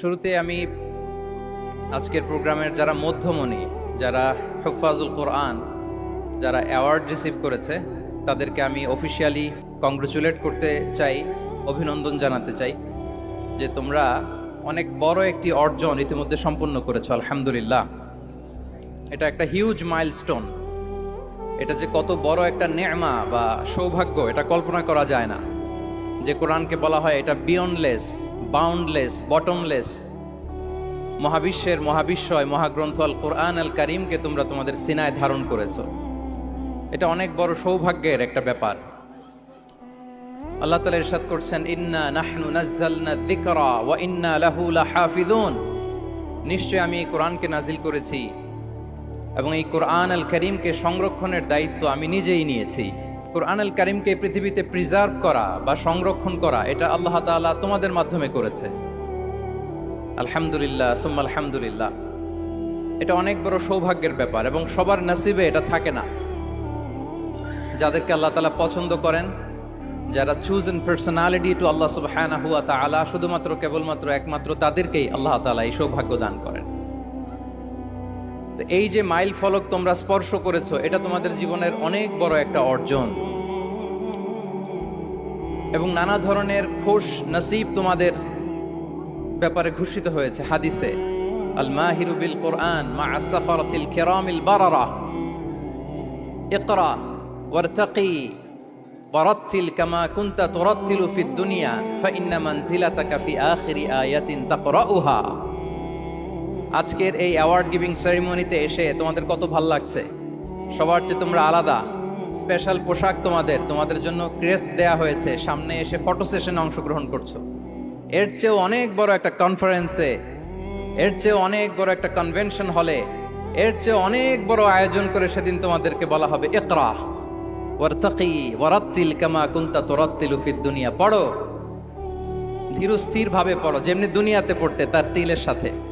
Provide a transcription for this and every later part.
শুরুতে আমি আজকের প্রোগ্রামের যারা মধ্যমণি, যারা হুফাজুল কোরআন, যারা অ্যাওয়ার্ড রিসিভ করেছে, তাদেরকে আমি অফিসিয়ালি কংগ্রেচুলেট করতে চাই, অভিনন্দন জানাতে চাই যে তোমরা অনেক বড় একটি অর্জন ইতিমধ্যে সম্পন্ন করেছ, আলহামদুলিল্লাহ। এটা একটা হিউজ মাইলস্টোন এটা যে কত বড় একটা নেমা বা সৌভাগ্য, এটা কল্পনা করা যায় না। যে কোরআনকে বলা হয় এটা বিয়ন্ডলেস বাউন্ডলেস বটমলেস মহাবিশ্বের মহাবিশ্বয় মহাগ্রন্থ আল কোরআন আল করিমকে তোমরা তোমাদের সিনায় ধারণ করেছ। এটা অনেক বড় সৌভাগ্যের একটা ব্যাপার। আল্লাহ তালা ইরশাদ করছেন, ইন্না নাহনু নাজ্জালনা যিকরা ওয়া ইন্না লাহু লাহাফিজুন নিশ্চয় আমি এই কোরআনকে নাজিল করেছি এবং এই কোরআন আল করিমকে সংরক্ষণের দায়িত্ব আমি নিজেই নিয়েছি। কোরআন আল করিমকে পৃথিবীতে প্রিজার্ভ করা বা সংরক্ষণ করা, এটা আল্লাহ তাআলা তোমাদের মাধ্যমে করেছে। আলহামদুলিল্লাহ, সুম্মা আলহামদুলিল্লাহ। এটা অনেক বড় সৌভাগ্যের ব্যাপার এবং সবার নসিবে এটা থাকে না। যাদেরকে আল্লাহ তালা পছন্দ করেন, যারা চুজ এন পার্সোনালিটি টু আল্লাহ তাআলা, শুধুমাত্র কেবলমাত্র একমাত্র তাদেরকেই আল্লাহ তাআলা এই সৌভাগ্য দান করেন। তো এই যে মাইল ফলক তোমরা স্পর্শ করেছো এটা তোমাদের জীবনের অনেক বড় একটা অর্জন এবং নানা ধরনের খুশ নসিব তোমাদের ব্যাপারে ঘোষিত হয়েছে হাদিসে আল মাহিরু বিল কোরআন মা আসাফারাতিল কিরামিল বারারা ইকরা ওয়ারতাকি ورتل كما كنت ترتل في الدنيا فإن منزلتك في آخر آية تقرأها আজকের এই অ্যাওয়ার্ড গিভিং সেরিমনিতে এসে তোমাদের কত ভালো লাগছে? সবার চেয়ে তোমরা আলাদা। স্পেশাল পোশাক তোমাদের তোমাদের জন্য ক্রেস্ট দেয়া হয়েছে। সামনে এসে ফটো সেশনে অংশগ্রহণ করছ। এর চেয়েও অনেক বড় একটা কনফারেন্সে এর চেয়ে অনেক বড় একটা কনভেনশন হলে এর চেয়ে অনেক বড় আয়োজন করে সেদিন তোমাদেরকে বলা হবে একরা ওয়ারতাকি, ওয়ারাত্তিল কামা কুন্তা তোরাত্তিলু দুনিয়া। পড়ো। ধীর স্থির ভাবে পড়ো, যেমনি দুনিয়াতে পড়তে, তার তিলের সাথে।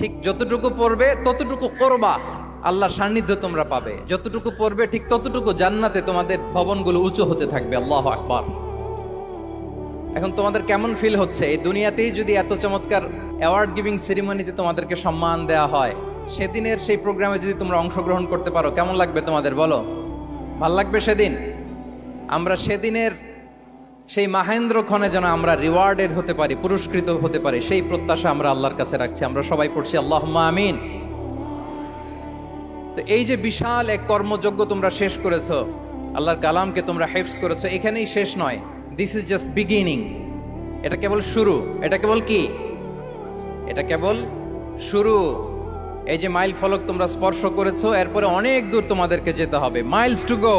ঠিক যতটুকু পড়বে, ততটুকু করবা। আল্লাহর সান্নিধ্য তোমরা পাবে। যতটুকু পড়বে, ঠিক ততটুকু জান্নাতে তোমাদের ভবনগুলো উঁচু হতে থাকবে। আল্লাহ আকবার। এখন তোমাদের কেমন ফিল হচ্ছে? এই দুনিয়াতেই যদি এত চমৎকার অ্যাওয়ার্ড গিভিং সেরিমনিতে তোমাদেরকে সম্মান দেয়া হয়, সেদিনের সেই প্রোগ্রামে যদি তোমরা অংশগ্রহণ করতে পারো, কেমন লাগবে তোমাদের? বলো। ভালো লাগবে সেদিন? আমরা সেদিনের সেই মাহেন্দ্র ক্ষণে যেন আমরা রিওয়ার্ডেড হতে পারি, পুরস্কৃত হতে পারি, সেই প্রত্যাশা আমরা আল্লাহর কাছে রাখছি। আমরা সবাই পড়ছি আল্লাহ আমিন। তো এই যে বিশাল এক কর্মযজ্ঞ তোমরা শেষ করেছ, আল্লাহর কালামকে তোমরা হেফস করেছ, এখানেই শেষ নয়। দিস ইজ জাস্ট বিগিনিং এটা কেবল শুরু। এটা কেবল কি? এটা কেবল শুরু। এই যে মাইল ফলক তোমরা স্পর্শ করেছ, এরপরে অনেক দূর তোমাদেরকে যেতে হবে। মাইলস টু গো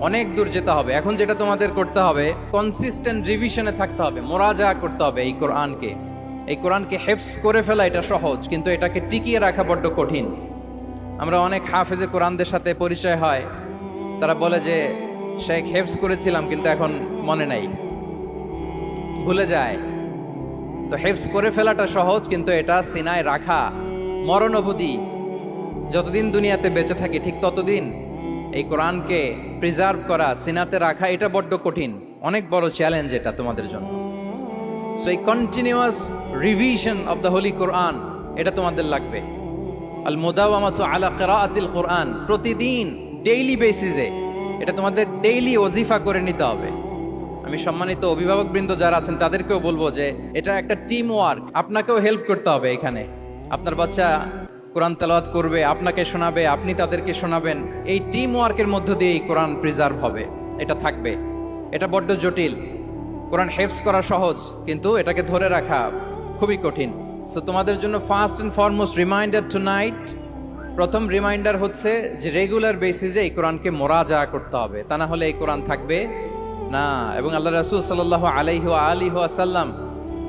অনেক দূর যেতে হবে। এখন যেটা তোমাদের করতে হবে কনসিস্টেন্ট রিভিশনে থাকতে হবে মোরাজা করতে হবে এই কোরআনকে। এই কোরআনকে হেফস করে ফেলা এটা সহজ, কিন্তু এটাকে টিকিয়ে রাখা বড্ড কঠিন। আমরা অনেক হাফেজে কোরআনদের সাথে পরিচয় হয়। তারা বলে যে, শেখ হেফস করেছিলাম, কিন্তু এখন মনে নাই। ভুলে যায়। তো হেফস করে ফেলাটা সহজ, কিন্তু এটা সিনায় রাখা মরণ অবধি যতদিন দুনিয়াতে বেঁচে থাকি, ঠিক ততদিন এই কোরআনকে প্রিজার্ভ করা, সিনাতে রাখা, এটা বড্ড কঠিন। অনেক বড় চ্যালেঞ্জ এটা তোমাদের জন্য। সো এই continuous revision of the holy Quran এটা তোমাদের লাগবে। আল মুদাওয়ামাতু আলা কিরাআতিল কোরআন, প্রতিদিন ডেইলি বেসিসে এটা তোমাদের ডেইলি ওজিফা করে নিতে হবে। আমি সম্মানিত অভিভাবকবৃন্দ যারা আছেন, তাদেরকেও বলব যে, এটা একটা টিম ওয়ার্ক আপনাকেও হেল্প করতে হবে এখানে। আপনার বাচ্চা কোরআন তেলাওয়াত করবে, আপনাকে শোনাবে, আপনি তাদেরকে শোনাবেন, এই টিম ওয়ার্কের মধ্য দিয়ে এই কোরআন প্রিজার্ভ হবে, এটা থাকবে। এটা বড্ড জটিল। কোরআন হেফস করা সহজ, কিন্তু এটাকে ধরে রাখা খুবই কঠিন। সো তোমাদের জন্য first and foremost reminder tonight প্রথম রিমাইন্ডার হচ্ছে যে রেগুলার বেসিসে এই কোরআনকে মোরাজা করতে হবে, তা না হলে এই কোরআন থাকবে না। এবং আল্লাহ রাসুল সাল্লাহ আলাইহি আলী আসাল্লাম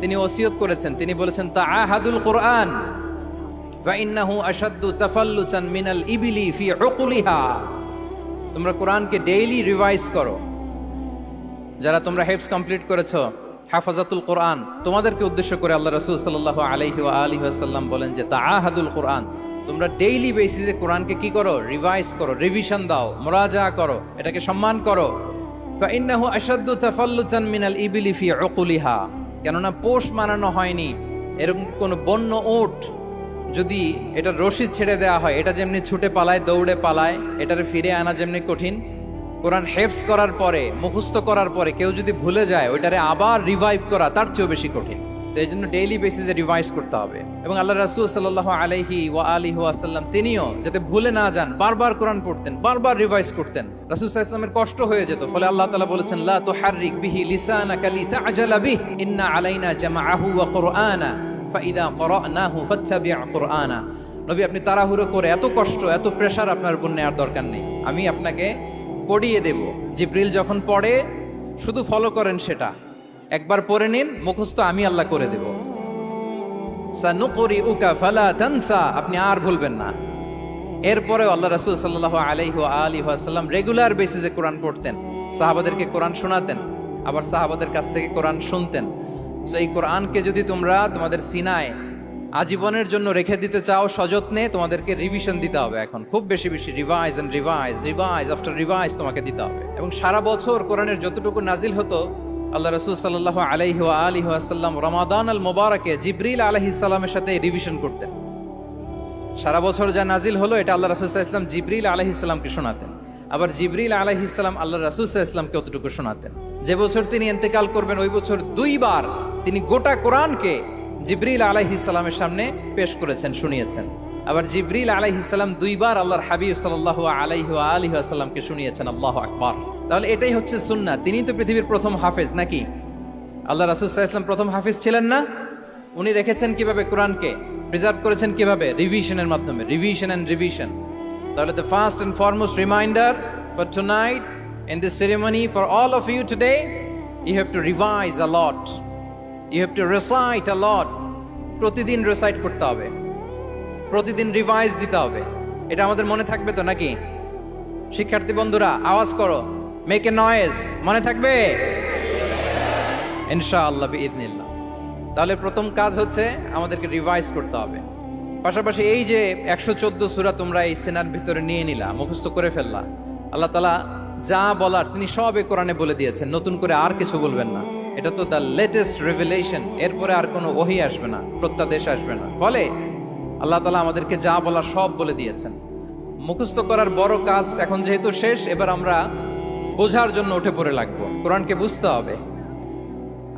তিনি ওসিয়ত করেছেন, তিনি বলেছেন তা আহাদুল কোরআন। ফাইন্নাহু আশাদ্দু তাফাল্লুচান মিনাল ইবিলি ফি উকুলিহা। তোমরা কোরআনকে ডেইলি রিভাইজ করো। যারা তোমরা হেফস কমপ্লিট করেছ, হাফাজাতুল কোরআন, তোমাদেরকে উদ্দেশ্য করে আল্লাহ রসুল সাল্লাহ আলহি আলী আসাল্লাম বলেন যে তা আহাদুল কোরআন, তোমরা ডেইলি বেসিসে কোরআনকে কি করো? রিভাইজ করো রিভিশন দাও মোরাজা করো, এটাকে সম্মান করো। ফাইন্নাহু আশাদ্দু তাফাল্লুচান মিনাল ইবিলি ফি উকুলিহা। কেননা পোষ মানানো হয়নি, এরকম কোন বন্য ওট যদি এটা রশিদ ছেড়ে দেওয়া হয়, এটা যেমনি ছুটে পালায়, দৌড়ে পালায়, এটারে ফিরে আনা যেমনি কঠিন। কোরআন হেফস করার পরে, মুখস্থ করার পরে কেউ যদি ভুলে যায়, ওইটারে আবার রিভাইভ করা তার চেয়েও বেশি কঠিন। তো এই জন্য ডেইলি বেসিসে রিভাইজ করতে হবে। এবং আল্লাহ রাসুল সাল্লাহ আলাইহি ওয়া আলিহি ওয়াসাল্লাম তিনিও যাতে ভুলে না যান, বারবার কোরআন পড়তেন, বারবার রিভাইজ করতেন। রাসুল ইসলামের কষ্ট হয়ে যেত। ফলে আল্লাহ তালা বলেছেন, লা তো হারিক বিহি লিসানা কালি তাজালা বিহ, ইন্না আলাইনা জামাআহু ওয়া কুরআনা। ফাইদা করানাহু ফাত্তাবি' কুরআনা। নবী, আপনি তাড়াহুড়ো করে এত কষ্ট, এত প্রেশার আপনার উপর নেওয়ার দরকার নেই। আমি আপনাকে পড়িয়ে দেব। জিব্রিল যখন পড়ে, শুধু ফলো করেন সেটা। একবার পড়ে নিন, মুখস্থ আমি আল্লাহ করে দেব। সানুকরি উকা ফালা তানসা, আপনি আর ভুলবেন না। এরপরে আল্লাহ রাসূল সাল্লাল্লাহু আলাইহি ওয়া আলিহি ওয়াসাল্লাম রেগুলার বেসিসে কোরআন পড়তেন। সাহাবাদেরকে কোরআন শোনাতেন, আবার সাহাবাদের কাছ থেকে কোরআন শুনতেন। তো এই কোরআনকে যদি তোমরা তোমাদের সিনায় আজীবনের জন্য রেখে দিতে চাও সযত্নে, তোমাদেরকে রিভিশন দিতে হবে এখন। খুব বেশি বেশি revise and revise revise after revise তোমাকে দিতে হবে। এবং সারা বছর কোরআনের যতটুকু নাজিল হতো, আল্লাহ রসুল সাল্লাহ আলিহি আসাল্লাম রমাদান আল মোবারকে জিব্রিল আলহি সাল্লামের সাথে রিভিশন করতেন। সারা বছর যা নাজিল হলো, এটা আল্লাহ রাসুল ইসলাম জিব্রিল আলহি ইসলামকে শোনাতেন। আবার জিব্রিল আলহি ইসলাম আল্লাহ রাসুল ইসলামকে অতটুকু শোনাতেন। যে বছর তিনি এন্তেকাল করবেন, ওই বছর দুইবার তিনি গোটা কোরআনকে জিব্রিল আলাইহি ইসলামের সামনে পেশ করেছেন, শুনিয়েছেন। আবার জিব্রিল আলাইহি ইসলাম দুইবার আল্লাহর হাবিব সাল্লাহ আলাইহি আলিহি আসাল্লামকে শুনিয়েছেন, আল্লাহ আকবার। তাহলে এটাই হচ্ছে সুন্না তিনি তো পৃথিবীর প্রথম হাফেজ নাকি? আল্লাহ রাসুল ইসলাম প্রথম হাফিজ ছিলেন না? উনি রেখেছেন কীভাবে কোরআনকে? প্রিজার্ভ করেছেন কীভাবে? রিভিশনের মাধ্যমে। Revision and revision. তাহলে the first and foremost reminder for tonight in this ceremony for all of you today you have to revise a lot you have to recite a lot প্রতিদিন recite করতে হবে। প্রতিদিন revise দিতে হবে। এটা আমাদের মনে থাকবে তো নাকি? শিক্ষার্থী বন্ধুরা, আওয়াজ করো। মেক এ নয়েজ মনে থাকবে? ইনশাআল্লাহ বিইদনিল্লাহ। তাহলে প্রথম কাজ হচ্ছে আমাদেরকে রিভাইজ করতে হবে। পাশাপাশি এই যে একশো চোদ্দ সুরা তোমরা এই সেনার ভিতরে নিয়ে নিলা, মুখস্থ করে ফেললা। আল্লাহ তালা যা বলার তিনি সবে কোরআনে বলে দিয়েছেন। নতুন করে আর কিছু বলবেন না। এটা তো দ্য লেটেস্ট রেভেলেশন এরপরে আর কোনো ওহি আসবে না, প্রত্যাদেশ আসবে না। ফলে আল্লাহ তালা আমাদেরকে যা বলা সব বলে দিয়েছেন। মুখস্থ করার বড় কাজ এখন যেহেতু শেষ, এবার আমরা বোঝার জন্য উঠে পড়ে লাগবো। কোরআনকে বুঝতে হবে।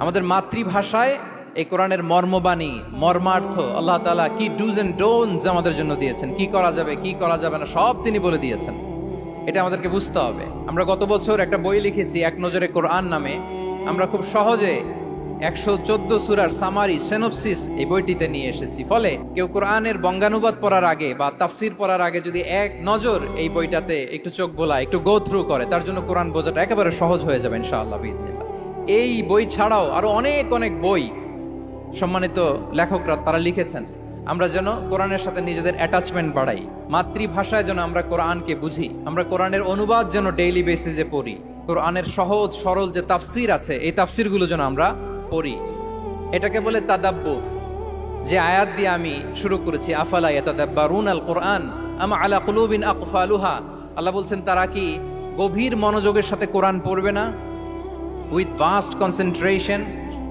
আমাদের মাতৃভাষায় এই কোরআনের মর্মবাণী, মর্মার্থ আল্লাহ তালা কি ডুজ এন্ড ডোনস আমাদের জন্য দিয়েছেন, কি করা যাবে, কি করা যাবে না, সব তিনি বলে দিয়েছেন। এটা আমাদেরকে বুঝতে হবে। আমরা গত বছর একটা বই লিখেছি, এক নজরে কোরআন নামে। আমরা খুব সহজে একশো চোদ্দ সুরার সামারি সেনোপসিস এই বইটিতে নিয়ে এসেছি। ফলে কেউ কোরআনের বঙ্গানুবাদ পড়ার আগে বা তাফসির পড়ার আগে যদি এক নজর এই বইটাতে একটু চোখ বোলা একটু গো থ্রু করে, তার জন্য কোরআন বোঝাটা একেবারে সহজ হয়ে যাবে ইনশাআল্লাহ এই বই ছাড়াও আরও অনেক অনেক বই সম্মানিত লেখকরা তারা লিখেছেন। আমরা যেন কোরআনের সাথে নিজেদের অ্যাটাচমেন্ট বাড়াই। মাতৃভাষায় যেন আমরা কোরআনকে বুঝি। আমরা কোরআনের অনুবাদ যেন ডেইলি বেসিসে পড়ি। কোরআনের সহজ, সরল যে তাফসির আছে, এই তাফসিরগুলো যেন আমরা পড়ি। এটাকে বলে তাদাব্বুর। যে আয়াত দিয়ে আমি শুরু করেছি, আফালা ইয়াতাদাব্বারুন আল কোরআন আমা আলা কুলুবিন আকফালুহা? আল্লাহ বলছেন, তারা কি গভীর মনোযোগের সাথে কোরআন পড়বে না? উইথ ভাস্ট কনসেন্ট্রেশন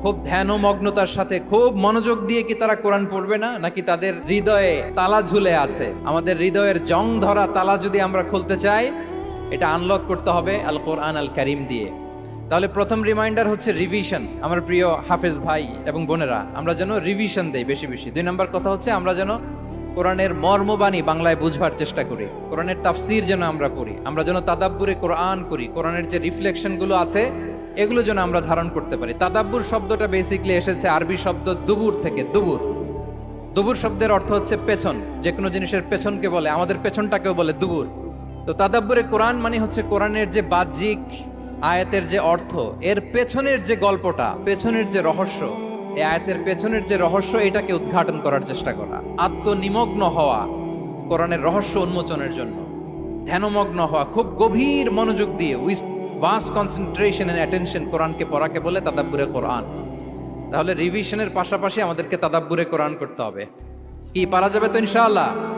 খুব ধ্যানমগ্নতার সাথে, খুব মনোযোগ দিয়ে কি তারা কোরআন পড়বে না? নাকি তাদের হৃদয়ে তালা ঝুলে আছে? আমাদের হৃদয়ের জং ধরা তালা যদি আমরা খুলতে চাই এটা আনলক করতে হবে আল কোরআন আল কারিম দিয়ে। তাহলে প্রথম রিমাইন্ডার হচ্ছে রিভিশন আমার প্রিয় হাফেজ ভাই এবং বোনেরা, আমরা যেন রিভিশন দেই বেশি বেশি। দুই নম্বর কথা হচ্ছে, আমরা যেন কোরআনের মর্মবাণী বাংলায় বুঝবার চেষ্টা করি। কোরআনের তাফসির যেন আমরা করি, আমরা যেন তাদাব্বুরে কোরআন করি। কোরআনের যে রিফ্লেকশনগুলো আছে, এগুলো যেন আমরা ধারণ করতে পারি। তাদাব্বুর শব্দটা বেসিকলি এসেছে আরবি শব্দ দুবুর থেকে, দুবুর। দুবুর শব্দের অর্থ হচ্ছে পেছন যে কোনো জিনিসের পেছনকে বলে, আমাদের পেছনটাকেও বলে দুবুর। তো তাদাব্বুরে কোরআন মানে হচ্ছে কোরআনের যে বাহ্যিক আয়াতের যে অর্থ, এর পেছনের যে গল্পটা, পেছনের যে রহস্য, এই আয়াতের পেছনের যে রহস্য, এটাকে উদ্ঘাটন করার চেষ্টা করা। আত্মনিমগ্ন হওয়া কোরআনের রহস্য উন্মোচনের জন্য। ধ্যানমগ্ন হওয়া, খুব গভীর মনোযোগ দিয়ে with vast concentration and attention কোরআনকে পড়াকে বলে তাদাব্বুরে কোরআন। তাহলে রিভিশনের পাশাপাশি আমাদেরকে তাদাব্বুরে কোরআন করতে হবে। কি, পারা যাবে তো ইনশাআল্লাহ?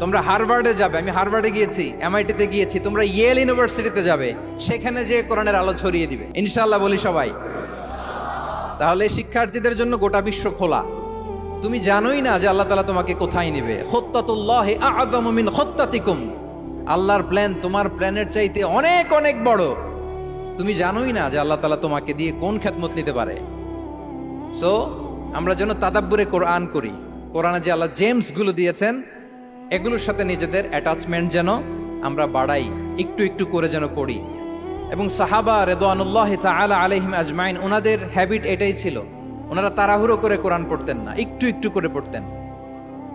তোমরা হারভার্ডে যাবে, আমি হারভার্ডে গিয়েছি এমআইটিতে গিয়েছি, তোমরা ইয়েল ইউনিভার্সিটিতে যাবে, সেখানে যে কোরআনের আলো ছড়িয়ে দিবে। ইনশাল্লাহ বলি সবাই। তাহলে শিক্ষার্থীদের জন্য গোটা বিশ্ব খোলা। তুমি জানোই না যে আল্লাহ তালা তোমাকে কোথায় নিবে। খত্তাতিকুম। আল্লাহর প্ল্যান তোমার প্ল্যানের চাইতে অনেক অনেক বড়। তুমি জানোই না যে আল্লাহ তালা তোমাকে দিয়ে কোন খ্যাতমত নিতে পারে। সো আমরা যেন তাদাব্বুরে কোরআন করি। কোরআনে যে আল্লাহ জেমসগুলো দিয়েছেন এগুলোর সাথে নিজেদের অ্যাটাচমেন্ট যেন আমরা বাড়াই, একটু একটু করে যেন করি। এবং সাহাবা রেদওয়ানুল্লাহ তাআলা আলাইহিম আজমাইন, ওনাদের হ্যাবিট এটাই ছিল, ওনারা তাড়াহুড়ো করে কোরআন পড়তেন না, একটু একটু করে পড়তেন।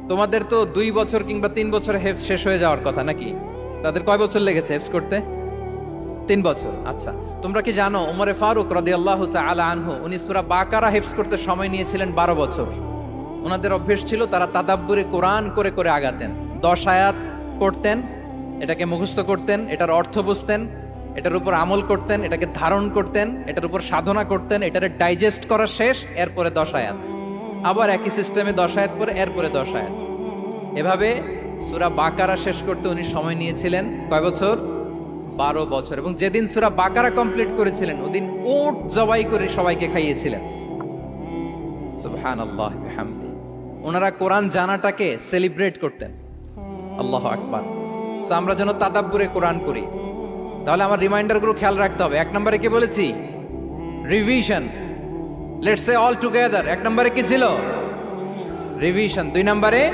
তোমাদের তো দুই বছর কিংবা তিন বছর হেফস শেষ হয়ে যাওয়ার কথা নাকি? তাদের কয় বছর লেগেছে হেফস করতে? তিন বছর আচ্ছা। তোমরা কি জানো উমরে ফারুক রদি আল্লাহ আলা আনহু, উনি সুরা বাকারা হেফস করতে সময় নিয়েছিলেন বারো বছর। ওনাদের অভ্যেস ছিল তারা তাদাব্বুরে কোরআন করে করে আগাতেন। দশ আয়াত পড়তেন, এটাকে মুখস্থ করতেন, এটার অর্থ বুঝতেন, এটার উপর আমল করতেন, এটাকে ধারণ করতেন, এটার উপর সাধনা করতেন, এটারে ডাইজেস্ট করা শেষ, এরপরে দশ আয়াত। আবার একই সিস্টেমে দশ আয়াত পরে, এরপরে দশ আয়াত। এভাবে সুরা বাকারা শেষ করতে উনি সময় নিয়েছিলেন, কয় বছর? বারো বছর। এবং যেদিন সুরা বাকারা কমপ্লিট করেছিলেন, ওদিন উট জবাই করে সবাইকে খাইয়েছিলেন। সুবহানাল্লাহ, বিহামদি। ওনারা কোরআন জানাটাকে সেলিব্রেট করতেন। আল্লাহ আকবার। সো আমরা যেন তাদাব্বুরে কোরআন করি। তাহলে আমার রিমাইন্ডারগুলো খেয়াল রাখতে হবে। এক নম্বরে কি বলেছি? Revision let's say all together এক নম্বরে কি ছিল? রিভিশন দুই নম্বরে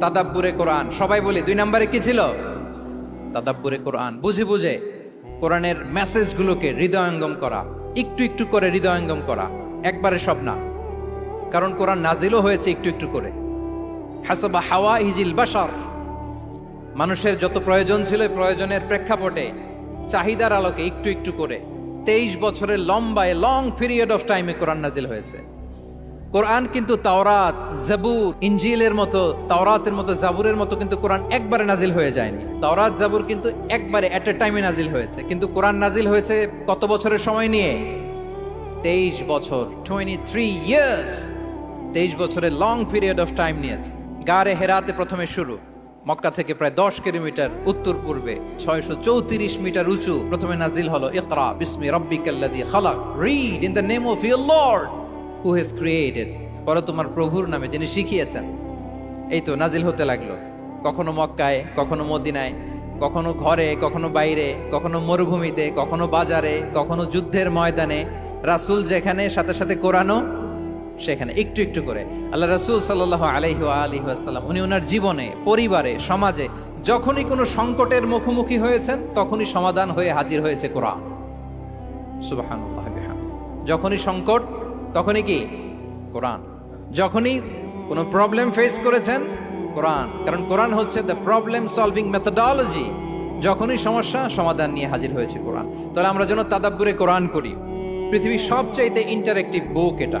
তাদাব্বুরে কোরআন। সবাই বলি, দুই নম্বরে কি ছিল? তাদাব্বুরে কোরআন। বুঝে বুঝে কোরআনের মেসেজগুলোকে হৃদয়ঙ্গম করা। একটু একটু করে হৃদয়ঙ্গম করা। একবারে সব না। কারণ কোরআন নাজিলও হয়েছে একটু একটু করে। হাসাবা হাওয়া ইজিল বাসার মানুষের যত প্রয়োজন ছিল প্রয়োজনের প্রেক্ষাপটে চাহিদার আলোকে একটু একটু করে। তেইশ বছরের লম্বায় লং পিরিয়ড অফ টাইমে কোরআন নাজিল হয়েছে। কোরআন কিন্তু তাওরাত, জাবুর ইঞ্জিলের মতো, তাওরাতের মতো, জাবুরের মতো কিন্তু কোরআন একবারে নাজিল হয়ে যায়নি। তাওরাত, জাবুর কিন্তু একবারে অ্যাট এ টাইমে নাজিল হয়েছে। কিন্তু কোরআন নাজিল হয়েছে কত বছরের সময় নিয়ে? তেইশ বছর টোয়েন্টি থ্রি ইয়ার্স তেইশ বছরের লং পিরিয়ড অফ টাইম নিয়েছে। গারে হেরাতে প্রথমে শুরু। মক্কা থেকে প্রায় দশ কিলোমিটার উত্তর পূর্বে, ছয়শো চৌত্রিশ মিটার উঁচু প্রথমে নাজিল হলো, ইকরা, বিসমি রব্বিকাল্লাদি খালাক read in the name of your lord who has created পরে তোমার প্রভুর নামে যিনি শিখিয়েছেন। এই তো নাজিল হতে লাগল। কখনো মক্কায়, কখনো মদিনায়, কখনো ঘরে, কখনো বাইরে, কখনো মরুভূমিতে, কখনো বাজারে, কখনো যুদ্ধের ময়দানে। রাসূল যেখানে, সাথে সাথে কোরআনও সেখানে, একটু একটু করে। আল্লাহ রাসূল সাল্লাল্লাহু আলাইহি ওয়া আলিহি ওয়াসাল্লাম, উনি ওনার জীবনে, পরিবারে, সমাজে, যখনই কোনো সংকটের মুখোমুখি হয়েছেন, তখনই সমাধান হয়ে হাজির হয়েছে কোরআন। বিহামদিহি। যখনই সংকট, তখনই কি? কোরআন। যখনই কোনো প্রবলেম ফেস করেছেন, কোরআন। কারণ কোরআন হচ্ছে দ্য প্রবলেম সলভিং মেথডোলজি যখনই সমস্যা, সমাধান নিয়ে হাজির হয়েছে কোরআন। তাহলে আমরা যেন তাদাব্বুরে কোরআন করি। পৃথিবীর সবচাইতে ইন্টারেক্টিভ বুক এটা।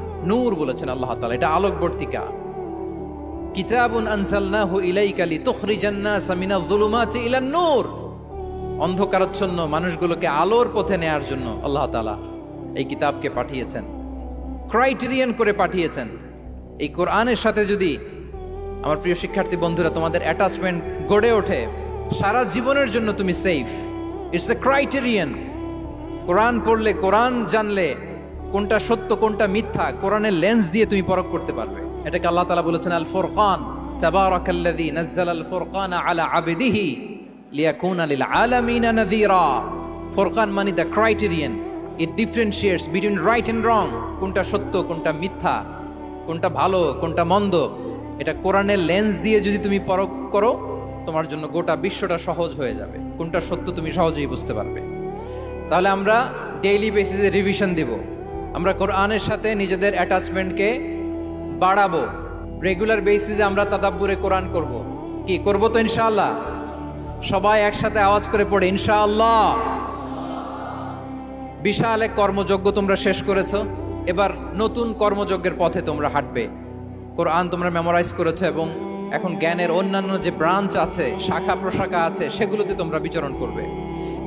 নূর বলেছেন আল্লাহ তালা এটা আলোকবর্তিকা। কিতাবুন আনসালনাহু ইলাইকা লিতুখরিজান নাসা মিনাজ যুলুমাতি ইলান নূর। অন্ধকারাচ্ছন্ন মানুষগুলোকে আলোর পথে নেয়ার জন্য আল্লাহ তাআলা এই কিতাবকে পাঠিয়েছেন। ক্রাইটেরিয়ান করে পাঠিয়েছেন। এই কোরআনের সাথে যদি আমার প্রিয় শিক্ষার্থী বন্ধুরা, তোমাদের অ্যাটাচমেন্ট গড়ে ওঠে, সারা জীবনের জন্য তুমি safe it's a criterion Quran পড়লে কোরআন জানলে কোনটা সত্য, কোনটা মিথ্যা, কোরআনের লেন্স দিয়ে তুমি পরখ করতে পারবে। এটাকে আল্লাহ তাআলা বলেছেন আল ফুরকান তাবারাকাল্লাযী নাযালা আল ফুরকানা আলা আবদিহি লিয়াকুনা লিল আলামিনা নাযীরা। ফুরকান মানে the criterion it differentiates between right and wrong কোনটা সত্য, কোনটা মিথ্যা, কোনটা ভালো, কোনটা মন্দ। এটা কোরআনের লেন্স দিয়ে যদি তুমি পরখ করো, তোমার জন্য গোটা বিশ্বটা সহজ হয়ে যাবে। কোনটা সত্য তুমি সহজেই বুঝতে পারবে। তাহলে আমরা ডেইলি বেসিসে রিভিশন দিব। আমরা কোরআনের সাথে নিজেদের অ্যাটাচমেন্টকে বাড়াবো। রেগুলার বেসিসে আমরা তাদাব্বুরে কোরআন করব। কি, করব তো ইনশাআল্লাহ? সবাই একসাথে আওয়াজ করে পড়ে, ইনশাআল্লাহ। বিশাল এক কর্মযজ্ঞ তোমরা শেষ করেছ। এবার নতুন কর্মযজ্ঞের পথে তোমরা হাঁটবে। কোরআন তোমরা মেমোরাইজ করেছ এবং এখন জ্ঞানের অন্যান্য যে ব্রাঞ্চ আছে শাখা প্রশাখা আছে, সেগুলোতে তোমরা বিচরণ করবে।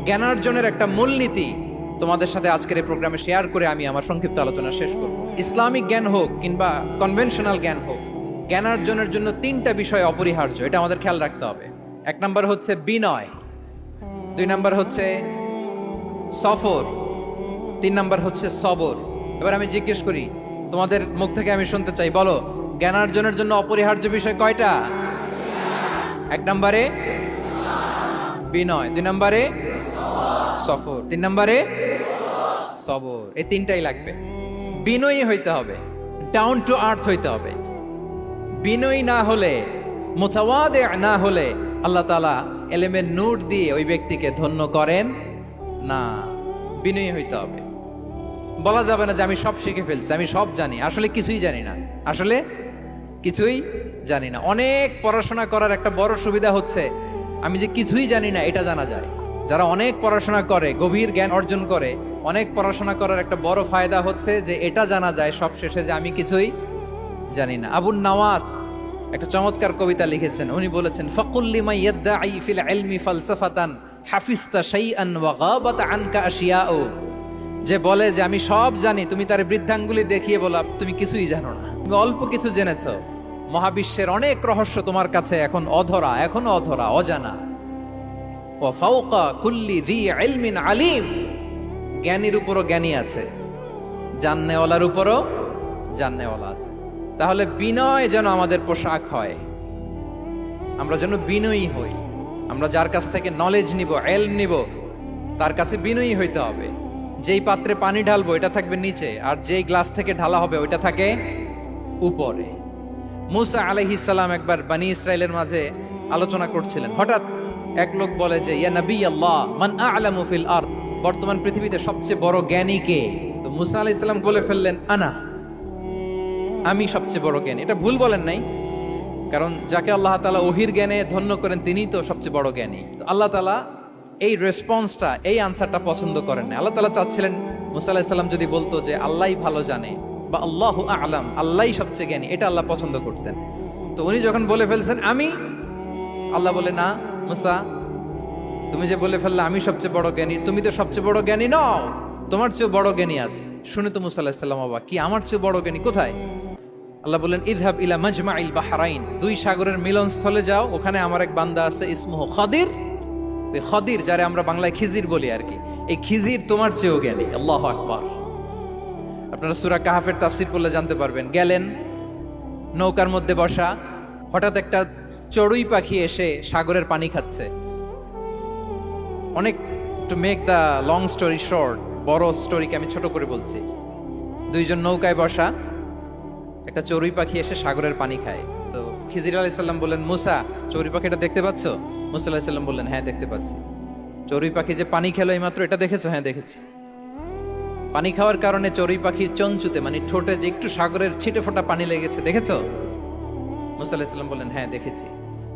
জ্ঞানার্জনের একটা মূলনীতি তোমাদের সাথে আজকের এই প্রোগ্রামে শেয়ার করে আমি আমার সংক্ষিপ্ত আলোচনা শেষ করব। ইসলামিক জ্ঞান হোক কিংবা কনভেনশনাল জ্ঞান হোক জ্ঞানার্জনের জন্য তিনটা বিষয় অপরিহার্য, এটা আমাদের খেয়াল রাখতে হবে। এক নম্বর হচ্ছে বিনয়, দুই নম্বর হচ্ছে সফর, তিন নম্বর হচ্ছে সবর। এবার আমি জিজ্ঞেস করি, তোমাদের মুখ থেকে আমি শুনতে চাই, বলো জ্ঞানার্জনের জন্য অপরিহার্য বিষয় কয়টা? এক নম্বরে বিনয়, দুই নম্বরে সফর। তিন নম্বরে, সবর। এই তিনটাই লাগবে। বিনয়ী হইতে হবে। ডাউন টু আর্থ হইতে হবে। বিনয়ী না হলে, মোতাওয়াদে না হলে আল্লাহ তালা এলেমের নূর দিয়ে ওই ব্যক্তিকে ধন্য করেন না। বিনয়ী হইতে হবে। বলা যাবে না যে আমি সব শিখে ফেলছি, আমি সব জানি। আসলে কিছুই জানি না। আসলে কিছুই জানি না। অনেক পড়াশোনা করার একটা বড় সুবিধা হচ্ছে, আমি যে কিছুই জানি না, এটা জানা যায়। যারা অনেক পড়াশোনা করে, গভীর জ্ঞান অর্জন করে, অনেক পড়াশোনা করার একটা বড় ফায়দা হচ্ছে যে এটা জানা যায় সব শেষে যে আমি কিছুই জানি না। আবুল নওয়াজ একটা চমৎকার কবিতা লিখেছেন। উনি বলেছেন আশিয়াউ। যে বলে যে, আমি সব জানি, তুমি তার বৃদ্ধাঙ্গুলি দেখিয়ে বলা তুমি কিছুই জানো না। তুমি অল্প কিছু জেনেছ। মহাবিশ্বের অনেক রহস্য তোমার কাছে এখন অধরা, এখনও অধরা, অজানা। আলিম। জ্ঞানীর উপরও জ্ঞানী আছে, জাননেওয়ালার উপরও জাননেওয়ালা আছে। তাহলে বিনয় যেন আমাদের পোশাক হয়, আমরা যেন বিনয়ী হই, আমরা যার কাছ থেকে নলেজ নিব এল নিব, তার কাছে বিনয়ী হইতে হবে। যেই পাত্রে পানি ঢালবো, এটা থাকবে নিচে, আর যেই গ্লাস থেকে ঢালা হবে, ওইটা থাকে উপরে। মুসা আলহিস সালাম একবার বানি ইসরায়েলের মাঝে আলোচনা করছিলেন, হঠাৎ এক লোক বলে যে, ইয়া নবী আল্লাহ, মান আলামু ফিল আরদ? বর্তমান পৃথিবীতে সবচেয়ে বড় জ্ঞানী কে? তো মুসা আলাইহিস সালাম বলে ফেললেন, আনা, আমি সবচেয়ে বড় জ্ঞানী। এটা ভুল বলেন নাই, কারণ যাকে আল্লাহ তালা ওহির জ্ঞানে ধন্য করেন, তিনিই তো সবচেয়ে বড় জ্ঞানী। তো আল্লাহ তালা এই রেসপন্সটা এই আনসারটা পছন্দ করেন না আল্লাহ তালা চাচ্ছিলেন, মুসা আলাহিসাল্লাম যদি বলতো যে আল্লাহই ভালো জানে বা আল্লাহ আলাম, আল্লাহই সবচেয়ে জ্ঞানী। এটা আল্লাহ পছন্দ করতেন। তো উনি যখন বলে ফেলছেন, আমি? আল্লাহ বলে, না। মুসা, তুমি যে বলে ফেললে আমি সবচেয়ে বড় জ্ঞানী, তুমি তো সবচেয়ে বড় জ্ঞানী নও। তোমার চেয়ে বড় জ্ঞানী আছে। শুনে তো মুসা আলাহিসাল্লাম বাবা কি, আমার চেয়ে বড় জ্ঞানী কোথায়? আল্লাহ বললেন ইদহাব ইলা মাজমাইল বাহারাইন। দুই সাগরের মিলনস্থলে যাও, ওখানে আমার এক বান্দা আছে, ইসমুহ খাদির। ওই খদির, যারে আমরা বাংলায় খিজির বলি আর কি। এই খিজির তোমার চেয়েও জ্ঞানী। আল্লাহ আকবার। আপনারা সুরা কাহাফের তাফসির পড়লে জানতে পারবেন। গেলেন, নৌকার মধ্যে বসা, হঠাৎ একটা চড়ুই পাখি এসে সাগরের পানি খাচ্ছে। অনেক to make the long story short বড় স্টোরিকে আমি ছোট করে বলছি। দুইজন নৌকায় বসা, একটা চড়ুই পাখি এসে সাগরের পানি খায়। তো খিজির আলাইসাল্লাম বললেন, মুসা, চড়ুই পাখিটা দেখতে পাচ্ছ? মুসা আলাহিসাল্লাম বললেন হ্যাঁ দেখতে পাচ্ছি। চড়ুই পাখি যে পানি খেলো এইমাত্র, এটা দেখেছ? হ্যাঁ দেখেছি। পানি খাওয়ার কারণে চড়ুই পাখির চঞ্চুতে মানে ঠোঁটে যে একটু সাগরের ছিটে ফোটা পানি লেগেছে, দেখেছ? মুসা আলাহিসাল্লাম বললেন হ্যাঁ দেখেছি।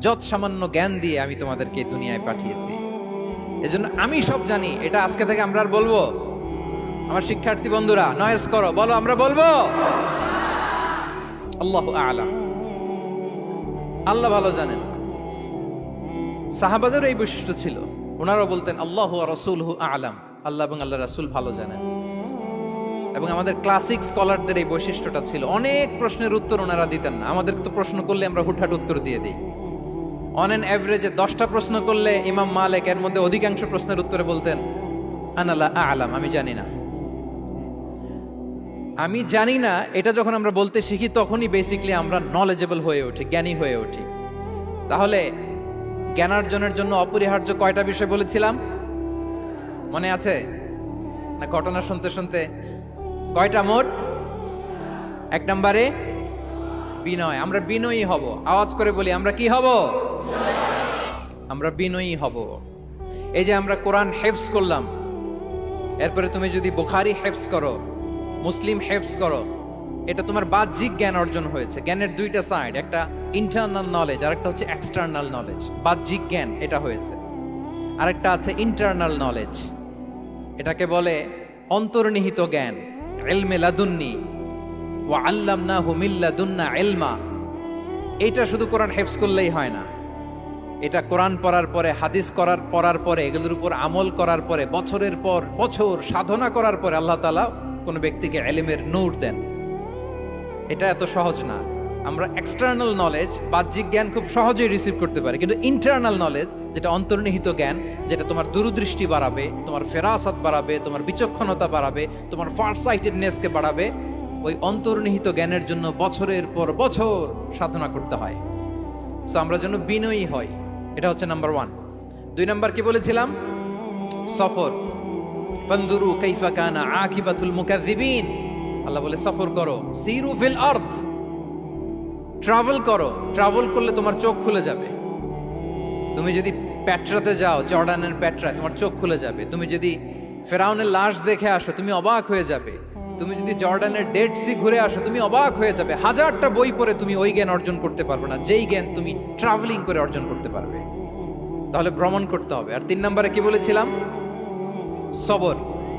যত সামান্য জ্ঞান দিয়ে আমি তোমাদেরকে দুনিয়ায় পাঠিয়েছি। এজন্য আমি সব জানি, এটা আজকে থেকে আমরা আর বলব। আমার শিক্ষার্থী বন্ধুরা নয়েস করো, বলো আমরা বলব? আল্লাহ আলাম আল্লাহ ভালো জানেন। সাহাবাদেরও এই বৈশিষ্ট্য ছিল। ওনারাও বলতেন, আল্লাহ রসুল হু আলাম। আল্লাহ এবং আল্লাহ রাসুল ভালো জানেন। এবং আমাদের ক্লাসিক স্কলারদের এই বৈশিষ্ট্যটা ছিল, অনেক প্রশ্নের উত্তর ওনারা দিতেন না। আমাদেরকে তো প্রশ্ন করলে আমরা হুটহাট উত্তর দিয়ে দিই। অন অ্যান অ্যাভারেজে দশটা প্রশ্ন করলে ইমাম মালিক এর মধ্যে অধিকাংশ প্রশ্নের উত্তরে বলতেন আনালা আলাম, আমি জানি না। আমি জানি না, এটা যখন আমরা বলতে শিখি, তখনই বেসিকলি আমরা নলেজেবল হয়ে উঠি, জ্ঞানী হয়ে উঠি। তাহলে, জ্ঞানার্জনের জন্য অপরিহার্য কয়টা বিষয় বলেছিলাম? মনে আছে? না ঘটনা শুনতে শুনতে? কয়টা মোট? এক নম্বরে, বিনয়। আমরা বিনয়ী হব। আওয়াজ করে বলি, আমরা কি হব? আমরা বিনয়ী হব। এই যে আমরা কোরআন হেফস করলাম, এরপরে তুমি যদি বুখারি হেফস করো, মুসলিম হেফস করো, এটা তোমার বাহ্যিক জ্ঞান অর্জন হয়েছে। জ্ঞানের দুইটা সাইড একটা ইন্টারনাল নলেজ আর একটা হচ্ছে এক্সটার্নাল নলেজ বাহ্যিক জ্ঞান এটা হয়েছে। আরেকটা আছে ইন্টারনাল নলেজ এটাকে বলে অন্তর্নিহিত জ্ঞান। এলমে লাদুন্নি ও আল্লাম না হুমিল্লা দুন্না এলমা এটা শুধু কোরআন হেফস করলেই হয় না। এটা কোরআন পড়ার পরে, হাদিস করার, পড়ার পরে, এগুলোর উপর আমল করার পরে, বছরের পর বছর সাধনা করার পরে আল্লাহ তালা কোনো ব্যক্তিকে এলিমের নূর দেন। এটা এত সহজ না। আমরা এক্সটার্নাল নলেজ বাহ্যিক জ্ঞান খুব সহজেই রিসিভ করতে পারি, কিন্তু ইন্টারনাল নলেজ যেটা অন্তর্নিহিত জ্ঞান, যেটা তোমার দূরদৃষ্টি বাড়াবে, তোমার ফেরাসাত বাড়াবে, তোমার বিচক্ষণতা বাড়াবে, তোমার ফার সাইটেডনেসকে বাড়াবে, ওই অন্তর্নিহিত জ্ঞানের জন্য বছরের পর বছর সাধনা করতে হয়। সো আমরা যেন বিনয়ী হই। এটা হচ্ছে নাম্বার ওয়ান। দুই নাম্বার কি বলেছিলাম? সফর। ফানদুরু কাইফা কানা আকিবাতুল মুকাজ্জিবিন আল্লাহ বলে, সফর করো। সিরু ফিল আরদ। ট্রাভেল করো। ট্রাভেল করলে তোমার চোখ খুলে যাবে। তুমি যদি প্যাট্রাতে যাও, জর্ডানের প্যাট্রায়, তোমার চোখ খুলে যাবে। তুমি যদি ফেরাউনের লাশ দেখে আসো, তুমি অবাক হয়ে যাবে। তুমি যদি জর্ডানের ডেড সি ঘুরে আসো, তুমি অবাক হয়ে যাবে। হাজারটা বই পড়ে তুমি ওই জ্ঞান অর্জন করতে পারবে না। যেই জ্ঞান তুমি ট্রাভেলিং করে অর্জন করতে পারবে। তাহলে ভ্রমণ করতে হবে। আর তিন নম্বরে কি বলেছিলাম? সবর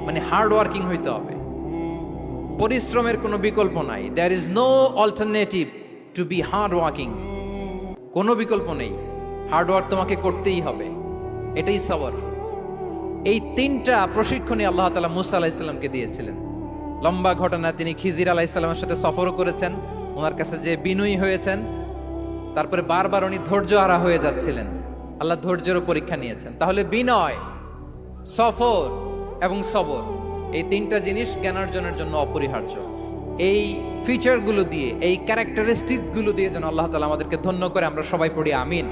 মানে হার্ড ওয়ার্কিং হইতে হবে। পরিশ্রমের কোনো বিকল্প নাই। There is no alternative to be hard working কোনো বিকল্প নেই। হার্ড ওয়ার্ক তোমাকে করতেই হবে। এটাই সবর। এই তিনটা প্রশিক্ষণই আল্লাহ তালা মুসা আলাহিসাল্লামকে দিয়েছিলেন। লম্বা ঘটনা, তিনি খিজির আলাহিসাল্লামের সাথে সফরও করেছেন, ওনার কাছে যে বিনয়ী হয়েছেন, তারপরে বারবার উনি ধৈর্য হারা হয়ে যাচ্ছিলেন। আল্লাহ ধৈর্যেরও পরীক্ষা নিয়েছেন। তাহলে বিনয়, সফর এবং সবর, এই তিনটা জিনিস জ্ঞানার্জনের জন্য অপরিহার্য। এই ফিচারগুলো দিয়ে, এই ক্যারেক্টারিস্টিক্সগুলো দিয়ে যেন আল্লাহ তালা আমাদেরকে ধন্য করে, আমরা সবাই পড়ি আমিন।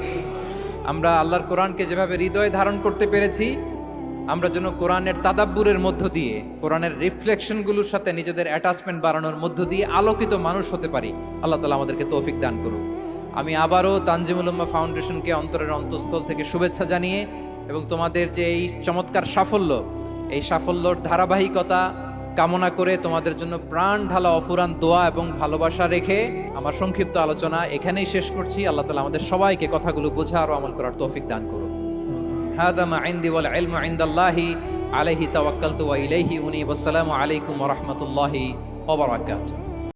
আমরা আল্লাহর কোরআনকে যেভাবে হৃদয়ে ধারণ করতে পেরেছি আমরা যেন কোরআনের তাদাব্বুরের মধ্য দিয়ে, কোরআনের রিফ্লেকশনগুলোর সাথে নিজেদের অ্যাটাচমেন্ট বাড়ানোর মধ্য দিয়ে আলোকিত মানুষ হতে পারি। আল্লাহ তালা আমাদেরকে তৌফিক দান করুন। আমি আবারও তানজিমুলম্মা ফাউন্ডেশনকে অন্তরের অন্তঃস্থল থেকে শুভেচ্ছা জানিয়ে এবং তোমাদের যে এই চমৎকার সাফল্য, এই সাফল্যর ধারাবাহিকতা কামনা করে তোমাদের জন্য প্রাণ ঢালা অফুরান দোয়া এবং ভালোবাসা রেখে আমার সংক্ষিপ্ত আলোচনা এখানেই শেষ করছি। আল্লাহ তালা আমাদের সবাইকে কথাগুলো বোঝা আর আমল করার তৌফিক দান করুন। هذا ما عندي والعلم عند الله. عليه توكلت وإليه أنيب. والسلام عليكم ورحمة الله وبركاته.